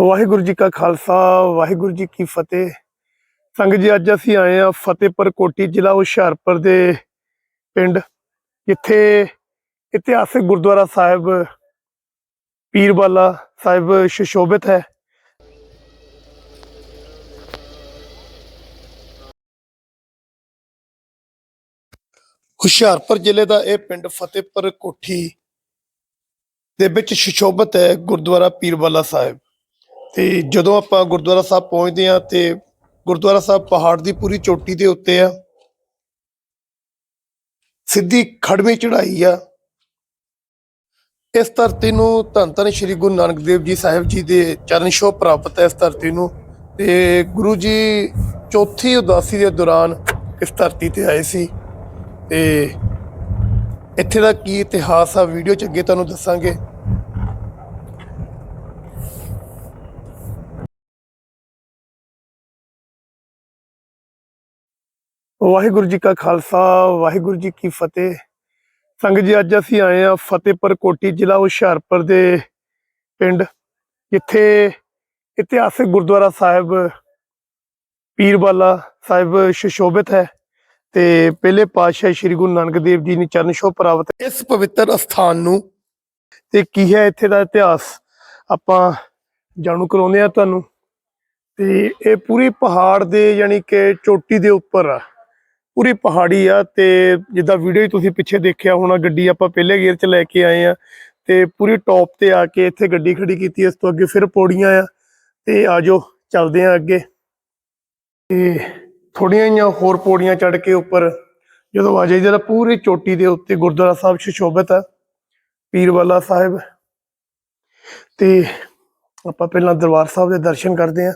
ਵਾਹਿਗੁਰੂ ਜੀ ਕਾ ਖਾਲਸਾ, ਵਾਹਿਗੁਰੂ ਜੀ ਕੀ ਫਤਿਹ। ਸੰਗਤ ਜੀ, ਅੱਜ ਅਸੀਂ ਆਏ ਆ ਫਤਿਹਪੁਰ ਕੋਟੀ ਜ਼ਿਲ੍ਹਾ ਹੁਸ਼ਿਆਰਪੁਰ ਦੇ ਪਿੰਡ, ਜਿੱਥੇ ਇਤਿਹਾਸਿਕ ਗੁਰਦੁਆਰਾ ਸਾਹਿਬ ਪੀਰਵਾਲਾ ਸਾਹਿਬ ਸ਼ਸ਼ੋਭਿਤ ਹੈ। ਹੁਸ਼ਿਆਰਪੁਰ ਜ਼ਿਲ੍ਹੇ ਦਾ ਇਹ ਪਿੰਡ ਫਤਿਹਪੁਰ ਕੋਠੀ ਦੇ ਵਿੱਚ ਸ਼ਸ਼ੋਭਿਤ ਹੈ ਗੁਰਦੁਆਰਾ ਪੀਰਵਾਲਾ ਸਾਹਿਬ। ਤੇ ਜਦੋਂ ਆਪਾਂ ਗੁਰਦੁਆਰਾ ਸਾਹਿਬ ਪਹੁੰਚਦੇ ਆ ਤੇ ਗੁਰਦੁਆਰਾ ਸਾਹਿਬ ਪਹਾੜ ਦੀ ਪੂਰੀ ਚੋਟੀ ਦੇ ਉੱਤੇ ਆ, ਸਿੱਧੀ ਖੜਵੀਂ ਚੜ੍ਹਾਈ ਆ। ਇਸ ਧਰਤੀ ਨੂੰ ਧੰਨ ਧੰਨ ਸ੍ਰੀ ਗੁਰੂ ਨਾਨਕ ਦੇਵ ਜੀ ਸਾਹਿਬ ਜੀ ਦੇ ਚਰਨ ਛੋਹ ਪ੍ਰਾਪਤ ਹੈ ਇਸ ਧਰਤੀ ਨੂੰ ਤੇ ਗੁਰੂ ਜੀ ਚੌਥੀ ਉਦਾਸੀ ਦੇ ਦੌਰਾਨ ਇਸ ਧਰਤੀ ਤੇ ਆਏ ਸੀ। ਤੇ ਇੱਥੇ ਦਾ ਕੀ ਇਤਿਹਾਸ ਆ, ਵੀਡੀਓ ਚ ਅੱਗੇ ਤੁਹਾਨੂੰ ਦੱਸਾਂਗੇ। ਵਾਹਿਗੁਰੂ ਜੀ ਕਾ ਖਾਲਸਾ, ਵਾਹਿਗੁਰੂ ਜੀ ਕੀ ਫਤਿਹ। ਸੰਗਤ ਜੀ, ਅੱਜ ਅਸੀਂ ਆਏ ਆ ਫਤਿਹਪੁਰ ਕੋਟੀ ਜ਼ਿਲ੍ਹਾ ਹੁਸ਼ਿਆਰਪੁਰ ਦੇ ਪਿੰਡ, ਜਿੱਥੇ ਇਤਿਹਾਸਿਕ ਗੁਰਦੁਆਰਾ ਸਾਹਿਬ ਪੀਰਵਾਲਾ ਸਾਹਿਬ ਸ਼ਸ਼ੋਭਿਤ ਹੈ ਤੇ ਪਹਿਲੇ ਪਾਤਸ਼ਾਹ ਸ੍ਰੀ ਗੁਰੂ ਨਾਨਕ ਦੇਵ ਜੀ ਨੇ ਚਰਨ ਛੋਹ ਪ੍ਰਾਪਤ ਇਸ ਪਵਿੱਤਰ ਅਸਥਾਨ ਨੂੰ ਤੇ ਕੀ ਹੈ ਇੱਥੇ ਦਾ ਇਤਿਹਾਸ, ਆਪਾਂ ਜਾਣੂ ਕਰਾਉਂਦੇ ਆ ਤੁਹਾਨੂੰ। ਤੇ ਇਹ ਪੂਰੀ ਪਹਾੜ ਦੇ ਯਾਨੀ ਕਿ ਚੋਟੀ ਦੇ ਉੱਪਰ ਆ। ਪੂਰੀ ਪਹਾੜੀ ਆ ਤੇ ਜਿੱਦਾਂ ਵੀਡੀਓ ਤੁਸੀਂ ਪਿੱਛੇ ਦੇਖਿਆ ਹੋਣਾ, ਗੱਡੀ ਆਪਾਂ ਪਹਿਲੇ ਗੇਅਰ 'ਚ ਲੈ ਕੇ ਆਏ ਆ ਤੇ ਪੂਰੀ ਟੌਪ ਤੇ ਆ ਕੇ ਇੱਥੇ ਗੱਡੀ ਖੜੀ ਕੀਤੀ ਇਸ ਤੋਂ ਅੱਗੇ ਫਿਰ ਪੌੜੀਆਂ ਆ ਤੇ ਆਜੋ ਚੱਲਦੇ ਆ ਅੱਗੇ। ਤੇ ਥੋੜੀਆਂ ਜਿਹੀਆਂ ਹੋਰ ਪੌੜੀਆਂ ਚੜ ਕੇ ਉੱਪਰ, ਜਦੋਂ ਆ ਜਾਈਦਾ ਤਾਂ ਪੂਰੀ ਚੋਟੀ ਦੇ ਉੱਤੇ ਗੁਰਦੁਆਰਾ ਸਾਹਿਬ ਸ਼ਸ਼ੋਭਿਤ ਆ, ਪੀਰਵਾਲਾ ਸਾਹਿਬ। ਤੇ ਆਪਾਂ ਪਹਿਲਾਂ ਦਰਬਾਰ ਸਾਹਿਬ ਦੇ ਦਰਸ਼ਨ ਕਰਦੇ ਆ।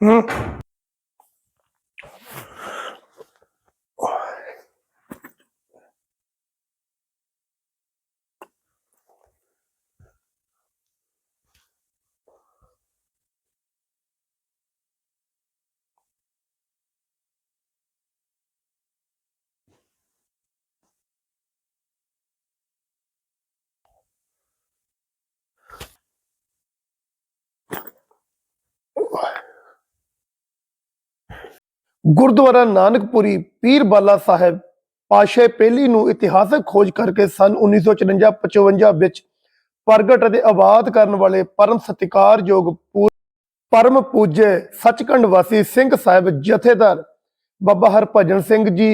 ਹੂੰ ਗੁਰਦੁਆਰਾ ਨਾਨਕਪੁਰੀ ਪੀਰ ਬਾਲਾ ਸਾਹਿਬ ਪਾਸ਼ੇ ਪਹਿਲੀ ਨੂੰ ਇਤਿਹਾਸਕ ਖੋਜ ਕਰਕੇ ਸਨ 1954-55 ਵਿੱਚ ਪ੍ਰਗਟ ਅਤੇ ਆਬਾਦ ਕਰਨ ਵਾਲੇ ਪਰਮ ਸਤਿਕਾਰਯੋਗ ਪੂ- ਪਰਮ ਪੂਜੇ ਸੱਚਖੰਡ ਵਾਸੀ ਸਿੰਘ ਸਾਹਿਬ ਜਥੇਦਾਰ ਬਾਬਾ ਹਰਭਜਨ ਸਿੰਘ ਜੀ,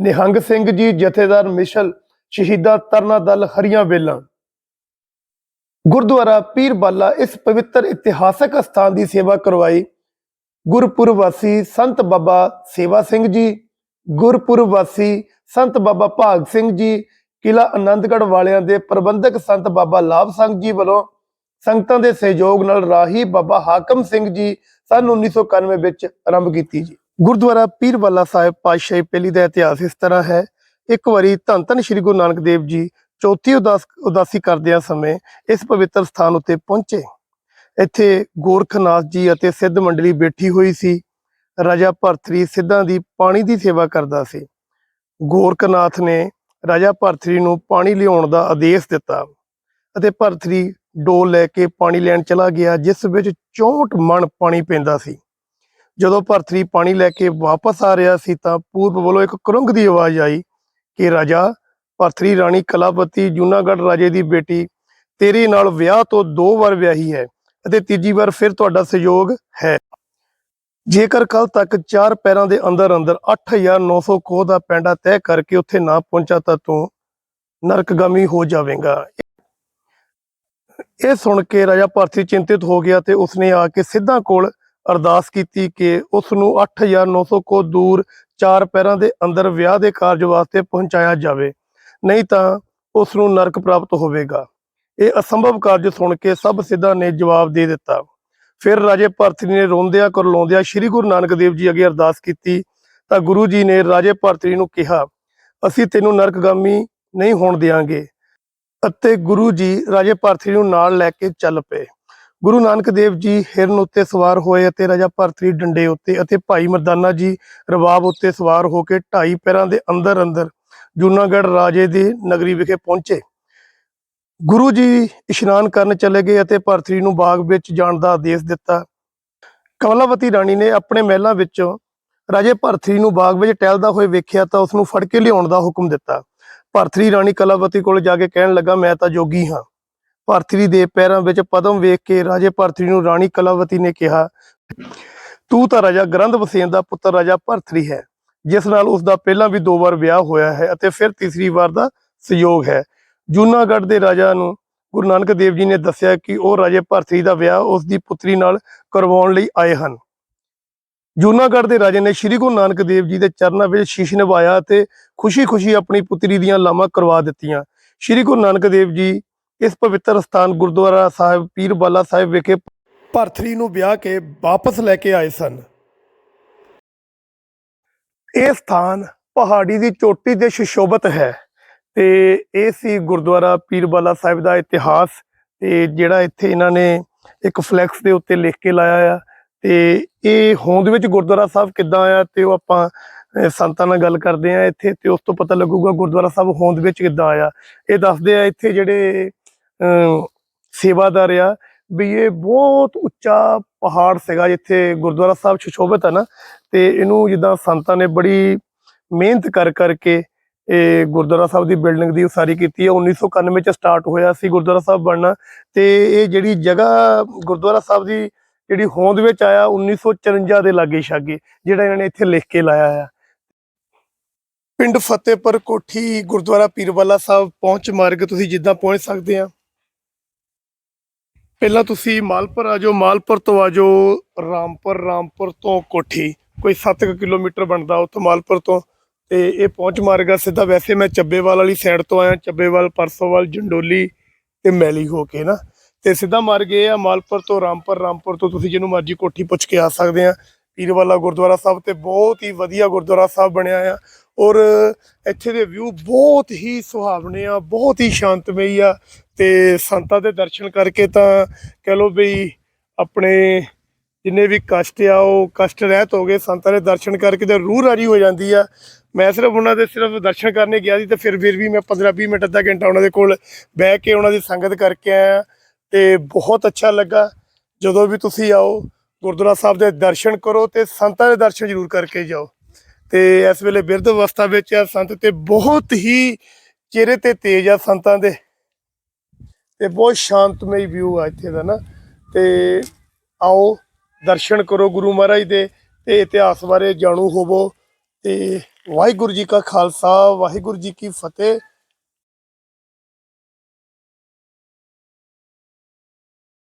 ਨਿਹੰਗ ਸਿੰਘ ਜੀ, ਜਥੇਦਾਰ ਮਿਸ਼ਲ, ਸ਼ਹੀਦਾ ਤਰਨਾ ਦਲ, ਹਰੀਆਂ ਵੇਲਾਂ ਗੁਰਦੁਆਰਾ ਪੀਰ ਬਾਲਾ ਇਸ ਪਵਿੱਤਰ ਇਤਿਹਾਸਕ ਸਥਾਨ ਦੀ ਸੇਵਾ ਕਰਵਾਈ ਗੁਰਪੁਰਬ ਵਾਸੀ ਸੰਤ ਬਾਬਾ ਸੇਵਾ ਸਿੰਘ ਜੀ ਗੁਰਪੁਰਬ ਵਾਸੀ ਸੰਤ ਬਾਬਾ ਭਾਗ ਸਿੰਘ ਜੀ ਕਿਲਾ ਆਨੰਦਗੜ੍ਹ ਵਾਲਿਆਂ ਦੇ ਪ੍ਰਬੰਧਕ ਸੰਤ ਬਾਬਾ ਲਾਭ ਸਿੰਘ ਜੀ ਵੱਲੋਂ ਸੰਗਤਾਂ ਦੇ ਸਹਿਯੋਗ ਨਾਲ ਰਾਹੀ ਬਾਬਾ ਹਾਕਮ ਸਿੰਘ ਜੀ ਸਨ 1991 ਵਿੱਚ ਆਰੰਭ ਕੀਤੀ ਜੀ। ਗੁਰਦੁਆਰਾ ਪੀਰਵਾਲਾ ਸਾਹਿਬ ਪਾਤਸ਼ਾਹੀ ਪਹਿਲੀ ਦਾ ਇਤਿਹਾਸ ਇਸ ਤਰ੍ਹਾਂ ਹੈ। ਇੱਕ ਵਾਰੀ ਧੰਨ ਧੰਨ ਸ੍ਰੀ ਗੁਰੂ ਨਾਨਕ ਦੇਵ ਜੀ ਚੌਥੀ ਉਦਾਸ ਉਦਾਸੀ ਕਰਦਿਆਂ ਸਮੇਂ ਇਸ ਪਵਿੱਤਰ ਸਥਾਨ ਉੱਤੇ ਪਹੁੰਚੇ। ਇੱਥੇ ਗੋਰਖਨਾਥ ਜੀ ਅਤੇ ਸਿੱਧ ਮੰਡਲੀ ਬੈਠੀ ਹੋਈ ਸੀ। ਰਾਜਾ ਭਰਤਰੀ ਸਿੱਧਾਂ ਦੀ ਪਾਣੀ ਦੀ ਸੇਵਾ ਕਰਦਾ ਸੀ। ਗੋਰਖਨਾਥ ਨੇ ਰਾਜਾ ਭਰਤਰੀ ਨੂੰ ਪਾਣੀ ਲਿਆਉਣ ਦਾ ਆਦੇਸ਼ ਦਿੱਤਾ ਅਤੇ ਭਰਤਰੀ ਡੋਲ ਲੈ ਕੇ ਪਾਣੀ ਲੈਣ ਚਲਾ ਗਿਆ, ਜਿਸ ਵਿੱਚ 64 ਮਣ ਪਾਣੀ ਪੈਂਦਾ ਸੀ। ਜਦੋਂ ਭਰਤਰੀ ਪਾਣੀ ਲੈ ਕੇ ਵਾਪਸ ਆ ਰਿਹਾ ਸੀ ਤਾਂ ਪੂਰਬ ਵੱਲੋਂ ਇੱਕ ਕਰੰਗ ਦੀ ਆਵਾਜ਼ ਆਈ ਕਿ, ਰਾਜਾ ਭਰਤਰੀ ਰਾਣੀ ਕਲਾਪਤੀ ਜੂਨਾਗੜ੍ਹ ਰਾਜੇ ਦੀ ਬੇਟੀ ਤੇਰੇ ਨਾਲ ਵਿਆਹ ਤੋਂ ਦੋ ਵਾਰ ਵਿਆਹੀ ਹੈ। ਅਤੇ ਤੀਜੀ ਵਾਰ ਫਿਰ ਤੁਹਾਡਾ ਸਹਿਯੋਗ ਹੈ। ਜੇਕਰ ਕੱਲ ਤੱਕ ਚਾਰ ਪੈਰਾਂ ਦੇ ਅੰਦਰ ਅੰਦਰ 8900 ਕੋਹ ਦਾ ਪੈਂਡਾ ਤੈਅ ਕਰਕੇ ਉੱਥੇ ਨਾ ਪਹੁੰਚਾ ਤਾਂ ਤੂੰ ਨਰਕਗਾਮੀ ਹੋ ਜਾਵੇਂਗਾ। ਇਹ ਸੁਣ ਕੇ ਰਾਜਾ ਭਾਰਤੀ ਚਿੰਤਿਤ ਹੋ ਗਿਆ ਤੇ ਉਸਨੇ ਆ ਕੇ ਸਿੱਧਾ ਕੋਲ ਅਰਦਾਸ ਕੀਤੀ ਕਿ ਉਸ ਨੂੰ 8900 ਕੋ ਦੂਰ ਚਾਰ ਪੈਰਾਂ ਦੇ ਅੰਦਰ ਵਿਆਹ ਦੇ ਕਾਰਜ ਵਾਸਤੇ ਪਹੁੰਚਾਇਆ ਜਾਵੇ। ਨਹੀਂ ਤਾਂ ਉਸ ਨੂੰ ਨਰਕ ਪ੍ਰਾਪਤ ਹੋਵੇਗਾ। ਇਹ ਅਸੰਭਵ ਕਾਰਜ ਸੁਣ ਕੇ ਸਭ ਸਿੱਧਾਂ ਨੇ ਜਵਾਬ ਦੇ ਦਿੱਤਾ। ਫਿਰ ਰਾਜੇ ਭਰਤਰੀ ਨੇ ਰੋਂਦਿਆਂ ਕਰਲਾਉਂਦਿਆਂ ਸ੍ਰੀ ਗੁਰੂ ਨਾਨਕ ਦੇਵ ਜੀ ਅੱਗੇ ਅਰਦਾਸ ਕੀਤੀ, ਤਾਂ ਗੁਰੂ ਜੀ ਨੇ ਰਾਜੇ ਭਰਤਰੀ ਨੂੰ ਕਿਹਾ, ਅਸੀਂ ਤੈਨੂੰ ਨਰਕਗਾਮੀ ਨਹੀਂ ਹੋਣ ਦੇਵਾਂਗੇ ਅਤੇ ਗੁਰੂ ਜੀ ਰਾਜੇ ਭਰਤਰੀ ਨੂੰ ਨਾਲ ਲੈ ਕੇ ਚੱਲ ਪਏ। ਗੁਰੂ ਨਾਨਕ ਦੇਵ ਜੀ ਹਿਰਨ ਉੱਤੇ ਸਵਾਰ ਹੋਏ ਅਤੇ ਰਾਜਾ ਭਰਤਰੀ ਡੰਡੇ ਉੱਤੇ ਅਤੇ ਭਾਈ ਮਰਦਾਨਾ ਜੀ ਰਵਾਬ ਉੱਤੇ ਸਵਾਰ ਹੋ ਕੇ ਢਾਈ ਪੈਰਾਂ ਦੇ ਅੰਦਰ ਅੰਦਰ ਜੂਨਾਗੜ੍ਹ ਰਾਜੇ ਦੀ ਨਗਰੀ ਵਿਖੇ ਪਹੁੰਚੇ। ਗੁਰੂ ਜੀ ਇਸ਼ਨਾਨ ਕਰਨ ਚਲੇ ਗਏ ਅਤੇ ਭਰਤਰੀ ਨੂੰ ਬਾਗ ਵਿੱਚ ਜਾਣ ਦਾ ਆਦੇਸ਼ ਦਿੱਤਾ। ਕਮਲਾਵਤੀ ਰਾਣੀ ਨੇ ਆਪਣੇ ਮਹਿਲਾਂ ਵਿੱਚੋਂ ਰਾਜੇ ਭਰਤਰੀ ਨੂੰ ਬਾਗ ਵਿੱਚ ਟਹਿਲਦਾ ਹੋਏ ਵੇਖਿਆ ਤਾਂ ਉਸ ਨੂੰ ਫੜ ਕੇ ਲਿਆਉਣ ਦਾ ਹੁਕਮ ਦਿੱਤਾ। ਭਰਤਰੀ ਰਾਣੀ ਕਲਾਵਤੀ ਕੋਲ ਜਾ ਕੇ ਕਹਿਣ ਲੱਗਾ, ਮੈਂ ਤਾਂ ਜੋਗੀ ਹਾਂ। ਭਰਤਰੀ ਦੇ ਪੈਰਾਂ ਵਿੱਚ ਪਦਮ ਵੇਖ ਕੇ ਰਾਜੇ ਭਰਤਰੀ ਨੂੰ ਰਾਣੀ ਕਲਾਵਤੀ ਨੇ ਕਿਹਾ, ਤੂੰ ਤਾਂ ਰਾਜਾ ਗਰੰਧ ਵਸੇਨ ਦਾ ਪੁੱਤਰ ਰਾਜਾ ਭਰਤਰੀ ਹੈ, ਜਿਸ ਨਾਲ ਉਸ ਦਾ ਪਹਿਲਾਂ ਵੀ ਦੋ ਵਾਰ ਵਿਆਹ ਹੋਇਆ ਹੈ ਅਤੇ ਫਿਰ ਤੀਸਰੀ ਵਾਰ ਦਾ ਸੰਯੋਗ ਹੈ। ਜੂਨਾਗੜ੍ਹ ਦੇ ਰਾਜਾ ਨੂੰ ਗੁਰੂ ਨਾਨਕ ਦੇਵ ਜੀ ਨੇ ਦੱਸਿਆ ਕਿ ਉਹ ਰਾਜੇ ਭਰਤਰੀ ਦਾ ਵਿਆਹ ਉਸ ਦੀ ਪੁੱਤਰੀ ਨਾਲ ਕਰਵਾਉਣ ਲਈ ਆਏ ਹਨ। ਜੂਨਾਗੜ੍ਹ ਦੇ ਰਾਜੇ ਨੇ ਸ੍ਰੀ ਗੁਰੂ ਨਾਨਕ ਦੇਵ ਜੀ ਦੇ ਚਰਨਾਂ ਵਿੱਚ ਸ਼ੀਸ਼ ਨਿਭਾਇਆ ਤੇ ਖੁਸ਼ੀ-ਖੁਸ਼ੀ ਆਪਣੀ ਪੁੱਤਰੀ ਦੀਆਂ ਲਾਵਾਂ ਕਰਵਾ ਦਿੱਤੀਆਂ। ਸ੍ਰੀ ਗੁਰੂ ਨਾਨਕ ਦੇਵ ਜੀ ਇਸ ਪਵਿੱਤਰ ਸਥਾਨ ਗੁਰਦੁਆਰਾ ਸਾਹਿਬ, ਪੀਰ ਬਾਲਾ ਸਾਹਿਬ ਵਿਖੇ ਭਰਤਰੀ ਨੂੰ ਵਿਆਹ ਕੇ ਵਾਪਸ ਲੈ ਕੇ ਆਏ ਸਨ। ਇਹ ਸਥਾਨ ਪਹਾੜੀ ਦੀ ਚੋਟੀ ਤੇ ਸੁਸ਼ੋਭਿਤ ਹੈ। ਤੇ ਇਹ ਸੀ ਗੁਰਦੁਆਰਾ ਪੀਰ ਬਾਲਾ ਸਾਹਿਬ ਦਾ ਇਤਿਹਾਸ ਤੇ ਜਿਹੜਾ ਇੱਥੇ ਇਹਨਾਂ ਨੇ ਇੱਕ ਫਲੈਕਸ ਦੇ ਉੱਤੇ ਲਿਖ ਕੇ ਲਾਇਆ ਆ। ਤੇ ਇਹ ਹੋਂਦ ਵਿੱਚ ਗੁਰਦੁਆਰਾ ਸਾਹਿਬ ਕਿੱਦਾਂ ਆਇਆ ਤੇ ਉਹ ਆਪਾਂ ਸੰਤਾਂ ਨਾਲ ਗੱਲ ਕਰਦੇ ਆ ਇੱਥੇ ਤੇ ਉਸ ਤੋਂ ਪਤਾ ਲੱਗੂਗਾ ਗੁਰਦੁਆਰਾ ਸਾਹਿਬ ਹੋਂਦ ਵਿੱਚ ਕਿੱਦਾਂ ਆਇਆ ਇਹ ਦੱਸਦੇ ਆ ਇੱਥੇ ਜਿਹੜੇ ਸੇਵਾਦਾਰ ਆ ਵੀ ਇਹ ਬਹੁਤ ਉੱਚਾ ਪਹਾੜ ਸੀਗਾ ਜਿੱਥੇ ਗੁਰਦੁਆਰਾ ਸਾਹਿਬ ਸੁਸ਼ੋਭਿਤ ਹੈ ਨਾ। ਤੇ ਇਹਨੂੰ ਜਿੱਦਾਂ ਸੰਤਾਂ ਨੇ ਬੜੀ ਮਿਹਨਤ ਕਰ ਕਰਕੇ ਇਹ ਗੁਰਦੁਆਰਾ ਸਾਹਿਬ ਦੀ ਬਿਲਡਿੰਗ ਦੀ ਉਸਾਰੀ ਕੀਤੀ ਹੈ। 1991 ਚ ਸਟਾਰਟ ਹੋਇਆ ਸੀ ਗੁਰਦੁਆਰਾ ਸਾਹਿਬ ਬਣਨਾ। ਤੇ ਇਹ ਜਿਹੜੀ ਜਗ੍ਹਾ ਗੁਰਦੁਆਰਾ ਸਾਹਿਬ ਦੀ ਜਿਹੜੀ ਹੋਂਦ ਵਿੱਚ ਆਇਆ 1954 ਦੇ ਲਾਗੇ ਛਾਗੇ, ਜਿਹੜਾ ਇਹਨਾਂ ਨੇ ਇੱਥੇ ਲਿਖ ਕੇ ਲਾਇਆ ਆ। ਪਿੰਡ ਫਤਿਹਪੁਰ ਕੋਠੀ ਗੁਰਦੁਆਰਾ ਪੀਰਵਾਲਾ ਸਾਹਿਬ ਪਹੁੰਚ ਮਾਰਗ, ਤੁਸੀਂ ਜਿੱਦਾਂ ਪਹੁੰਚ ਸਕਦੇ ਆ। ਪਹਿਲਾਂ ਤੁਸੀਂ ਮਾਲਪੁਰ ਆ ਜਾਓ। ਮਾਲਪੁਰ ਤੋਂ ਆ ਜਾਓ ਰਾਮਪੁਰ। ਰਾਮਪੁਰ ਤੋਂ ਕੋਠੀ। ਕੋਈ 7 ਕਿਲੋਮੀਟਰ ਬਣਦਾ ਉੱਥੋਂ ਮਾਲਪੁਰ ਤੋਂ। ਤੇ ਇਹ ਪਹੁੰਚ ਮਾਰਗ ਆ ਸਿੱਧਾ। ਵੈਸੇ ਮੈਂ ਚੱਬੇਵਾਲ ਵਾਲੀ ਸਾਈਡ ਤੋਂ ਆਇਆ, ਚੱਬੇਵਾਲ, ਪਰਸੋਵਾਲ, ਜੰਡੋਲੀ ਤੇ ਮੈਲੀ ਹੋ ਕੇ ਨਾ। ਤੇ ਸਿੱਧਾ ਮਾਰਗ ਇਹ ਆ, ਮਾਲਪੁਰ ਤੋਂ ਰਾਮਪੁਰ ਰਾਮਪੁਰ ਤੋਂ ਤੁਸੀਂ ਜਿਹਨੂੰ ਮਰਜ਼ੀ ਕੋਠੀ ਪੁੱਛ ਕੇ ਆ ਸਕਦੇ ਆ। ਪੀਰਵਾਲਾ ਗੁਰਦੁਆਰਾ ਸਾਹਿਬ ਤੇ ਬਹੁਤ ਹੀ ਵਧੀਆ ਗੁਰਦੁਆਰਾ ਸਾਹਿਬ ਬਣਿਆ ਆ। ਔਰ ਇੱਥੇ ਦੇ ਵਿਊ ਬਹੁਤ ਹੀ ਸੁਹਾਵਣੇ ਆ, ਬਹੁਤ ਹੀ ਸ਼ਾਂਤਮਈ ਆ। ਤੇ ਸੰਤਾਂ ਦੇ ਦਰਸ਼ਨ ਕਰਕੇ ਤਾਂ ਕਹਿ ਲੋ ਬਈ ਆਪਣੇ ਜਿੰਨੇ ਵੀ ਕਸ਼ਟ ਆ, ਉਹ ਕਸ਼ਟ ਰਹਿਤ ਹੋ ਗਏ। ਸੰਤਾਂ ਦੇ ਦਰਸ਼ਨ ਕਰਕੇ ਤੇ ਰੂਹ ਰਾਜੀ ਹੋ ਜਾਂਦੀ ਆ। ਮੈਂ ਸਿਰਫ ਉਹਨਾਂ ਦੇ ਸਿਰਫ ਦਰਸ਼ਨ ਕਰਨੇ ਗਿਆ ਸੀ ਤੇ ਫਿਰ ਫਿਰ ਵੀ ਮੈਂ 15 20 ਮਿੰਟ ਅੱਧਾ ਘੰਟਾ ਉਹਨਾਂ ਦੇ ਕੋਲ ਬਹਿ ਕੇ ਉਹਨਾਂ ਦੀ ਸੰਗਤ ਕਰਕੇ ਆਇਆ ਤੇ ਬਹੁਤ ਅੱਛਾ ਲੱਗਾ। ਜਦੋਂ ਵੀ ਤੁਸੀਂ ਆਓ, ਗੁਰਦੁਆਰਾ ਸਾਹਿਬ ਦੇ ਦਰਸ਼ਨ ਕਰੋ ਤੇ ਸੰਤਾਂ ਦੇ ਦਰਸ਼ਨ ਜ਼ਰੂਰ ਕਰਕੇ ਜਾਓ। ਤੇ ਇਸ ਵੇਲੇ ਬਿਰਧ ਅਵਸਥਾ ਵਿੱਚ ਆ, ਸੰਤ ਤੇ ਬਹੁਤ ਹੀ ਚਿਹਰੇ ਤੇ ਤੇਜ ਆ ਸੰਤਾਂ ਦੇ। ਤੇ ਬਹੁਤ ਸ਼ਾਂਤਮਈ ਵਿਊ ਆ ਇੱਥੇ ਦਾ ਨਾ। ਤੇ ਆਓ ਦਰਸ਼ਨ ਕਰੋ ਗੁਰੂ ਮਹਾਰਾਜ ਦੇ ਤੇ ਇਤਿਹਾਸ ਬਾਰੇ ਜਾਣੂ ਹੋਵੋ ਤੇ ਵਾਹਿਗੁਰੂ ਜੀ ਕਾ ਖਾਲਸਾ, ਵਾਹਿਗੁਰੂ ਜੀ ਕੀ ਫਤਿਹ।